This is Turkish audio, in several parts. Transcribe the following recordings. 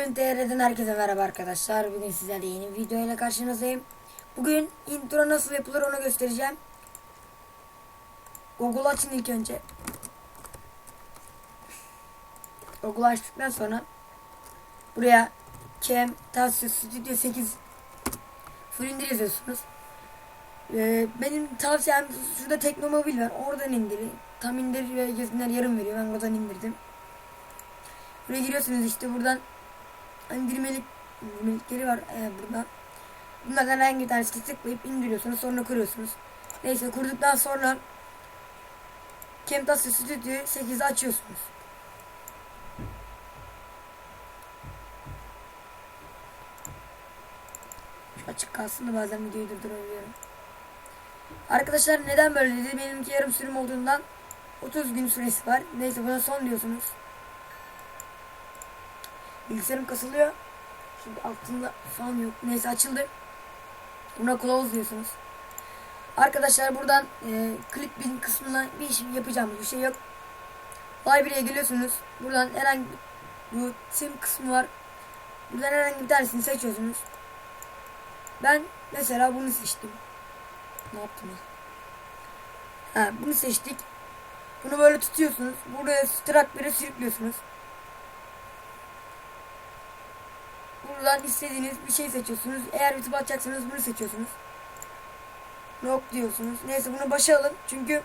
Oyun TR'den herkese merhaba arkadaşlar. Bugün sizlerle yeni bir video ile karşınızdayım. Bugün intro nasıl yapılır onu göstereceğim. Google açın ilk önce. Google açtıktan sonra buraya Cam Tasya Studio 8 full yazıyorsunuz. Ee, benim tavsiyem şurada Teknomobil var. Oradan indirin. Tam indir ve gezinler yarım veriyor. Ben oradan indirdim. Buraya giriyorsunuz işte buradan indirmelik indirmelikleri var ee, buradan. Bunlardan bir tanesini tıklayıp indiriyorsunuz sonra kuruyorsunuz. Neyse kurduktan sonra Camtasia Studio 8'i açıyorsunuz. Şu açık kalsın da bazen videoyu durdurabiliyorum. Arkadaşlar neden böyle dedi? Benimki yarım sürüm olduğundan 30 gün süresi var. Neyse buna son diyorsunuz. Bilgisayarım kasılıyor. Çünkü altında falan yok. Neyse açıldı. Buna close diyorsunuz. Arkadaşlar buradan e, clip bin kısmına bir iş yapacağım bir şey yok. Library'e geliyorsunuz. Buradan herhangi bu sim kısmı var. Buradan herhangi bir tanesini seçiyorsunuz. Ben mesela bunu seçtim. Ne yaptım ya? Ha, bunu seçtik. Bunu böyle tutuyorsunuz. Buraya trackber'e sürüklüyorsunuz. Buradan istediğiniz bir şey seçiyorsunuz. Eğer YouTube açacaksanız bunu seçiyorsunuz. Yok diyorsunuz. Neyse bunu başa alın. Çünkü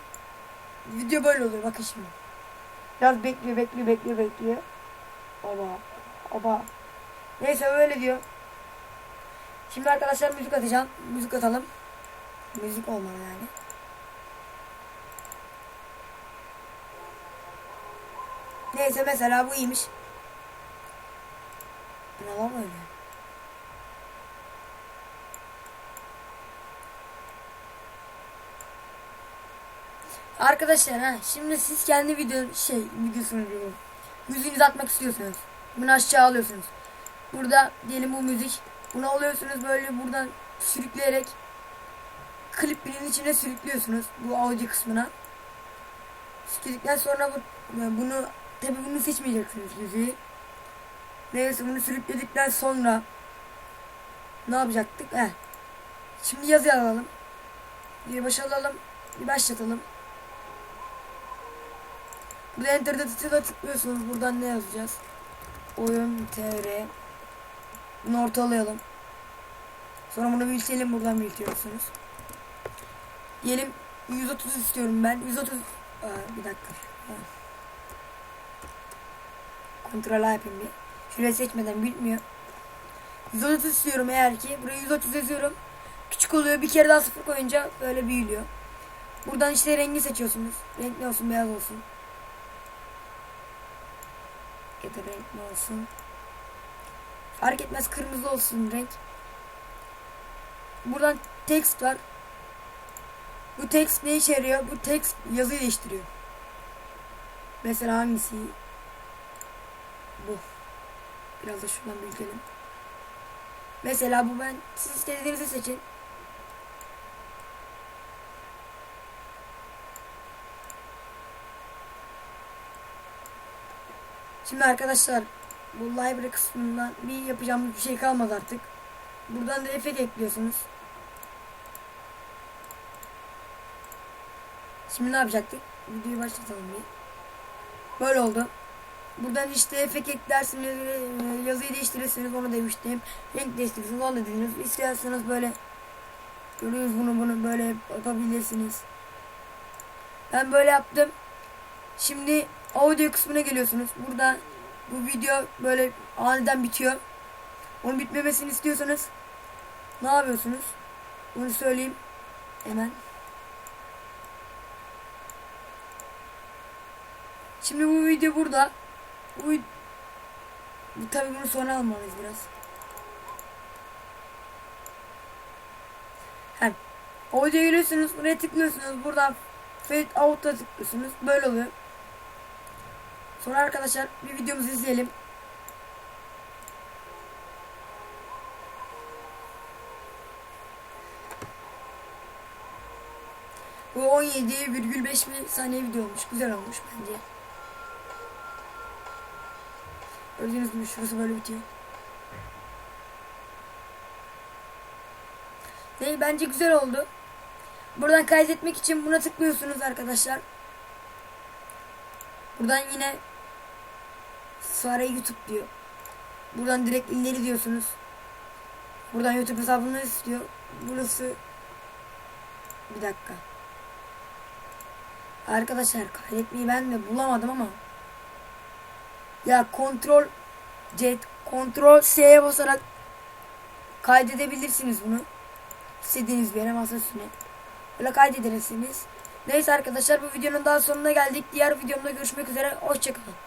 video böyle oluyor. Bakın şimdi. Biraz bekliyor, bekliyor, bekliyor, bekliyor. Oba. Oba. Neyse öyle diyor. Şimdi arkadaşlar müzik atacağım. Müzik atalım. Müzik olmalı yani. Neyse mesela bu iyiymiş. Ne var böyle? Arkadaşlar ha şimdi siz kendi video şey videosunu diyorum. Müziğinizi atmak istiyorsunuz. Bunu aşağı alıyorsunuz. Burada diyelim bu müzik. Bunu alıyorsunuz böyle buradan sürükleyerek klipin içine sürüklüyorsunuz bu audio kısmına. Sürükledikten sonra bu, bunu tabi bunu seçmeyeceksiniz müziği. Neyse bunu sürükledikten sonra ne yapacaktık? Heh. Şimdi yazı alalım. Bir başlayalım. Bir başlatalım. Burada enter'da tıkla tıklıyorsunuz. Buradan ne yazacağız? Oyun tr Bunu ortalayalım. Sonra bunu büyütelim. Buradan büyütüyorsunuz. Diyelim 130 istiyorum ben. 130 Aa, bir dakika. Kontrol yapayım bir. Şuraya seçmeden bitmiyor. 130 istiyorum eğer ki. Buraya 130 yazıyorum. Küçük oluyor. Bir kere daha sıfır koyunca böyle büyülüyor. Buradan işte rengi seçiyorsunuz. Renk ne olsun? Beyaz olsun. Ya da renk ne olsun? Fark etmez. Kırmızı olsun renk. Buradan text var. Bu text ne işe yarıyor? Bu text yazıyı değiştiriyor. Mesela hangisi? Bu. Biraz da şuradan büyütelim. Mesela bu ben siz istediğinizi seçin. Şimdi arkadaşlar bu library kısmından bir yapacağımız bir şey kalmadı artık. Buradan da efekt ekliyorsunuz. Şimdi ne yapacaktık? Videoyu başlatalım bir. Böyle oldu. Buradan işte efekt eklersiniz, e, yazıyı değiştirirsiniz onu demiştim. Renk değiştirirsiniz onu da dediniz. İsterseniz böyle görüyoruz bunu bunu böyle yapabilirsiniz. Ben böyle yaptım. Şimdi audio kısmına geliyorsunuz. Burada bu video böyle aniden bitiyor. Onun bitmemesini istiyorsanız ne yapıyorsunuz? Bunu söyleyeyim hemen. Şimdi bu video burada. Bu, bu tabi bunu sonra almalıyız biraz. Hem audio geliyorsunuz buraya tıklıyorsunuz buradan fade out'a tıklıyorsunuz böyle oluyor. Sonra arkadaşlar bir videomuzu izleyelim. Bu 17,5 bir saniye video olmuş. Güzel olmuş bence. Gördüğünüz gibi şurası böyle bitiyor. Ne bence güzel oldu. Buradan kaydetmek için buna tıklıyorsunuz arkadaşlar. Buradan yine Sare YouTube diyor. Buradan direkt ileri diyorsunuz. Buradan YouTube hesabını istiyor. Burası bir dakika. Arkadaşlar kaydetmeyi ben de bulamadım ama ya kontrol C kontrol S'ye basarak kaydedebilirsiniz bunu. İstediğiniz bir yere masa üstüne. Böyle kaydedersiniz. Neyse arkadaşlar bu videonun daha sonuna geldik. Diğer videomda görüşmek üzere. Hoşçakalın.